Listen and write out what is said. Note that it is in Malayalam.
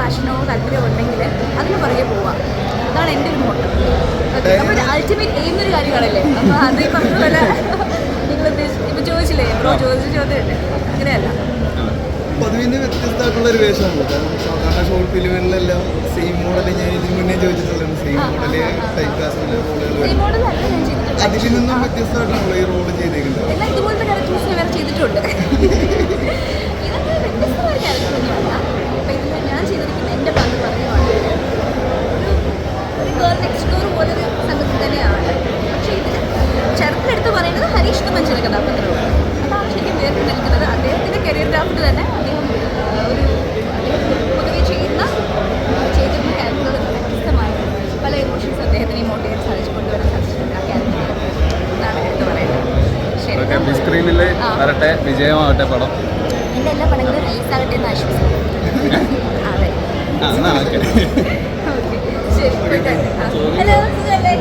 പാഷനോ താല്പര്യമോ ഉണ്ടെങ്കിൽ അതിന് പുറകെ പോവാം. അതാണ് എന്റെ ഒരു മോട്ടം അപ്പോൾ അൾട്ടിമേറ്റ് എയിം ഒരു കാര്യങ്ങളല്ലേ അപ്പോൾ അത് ഈ പറഞ്ഞ പോലെ നിങ്ങൾ ഇപ്പോൾ ചോദിച്ചില്ലേ? ബ്രോ ചോദിച്ച ചോദ്യമുണ്ട്. അങ്ങനെയല്ല. പതിവിന് വ്യത്യസ്തമായിട്ടുള്ള ഒരു കാരണം സാധാരണ ഷോർട്ട് ഫിലിമുകളിലെല്ലാം സെയിം മോഡൽ ഞാൻ ഇതിന് മുന്നേ ചോദിച്ചിട്ടുള്ളതാണ്. Same model. ടൈപ്പ് കാസ്റ്റിലെ റോളുകൾ അതിൽ നിന്നും വ്യത്യസ്തമായിട്ടാണല്ലോ ഈ റോൾ ചെയ്തേക്കുന്നത്. ബിഗ് സ്ക്രീനിൽ വരട്ടെ വിജയമാവട്ടെ പടം. എന്റെ എല്ലാ പടങ്ങളും എന്ന് ആശംസിക്കുന്നു. അതെ. ഹലോ സുഖല്ലേ?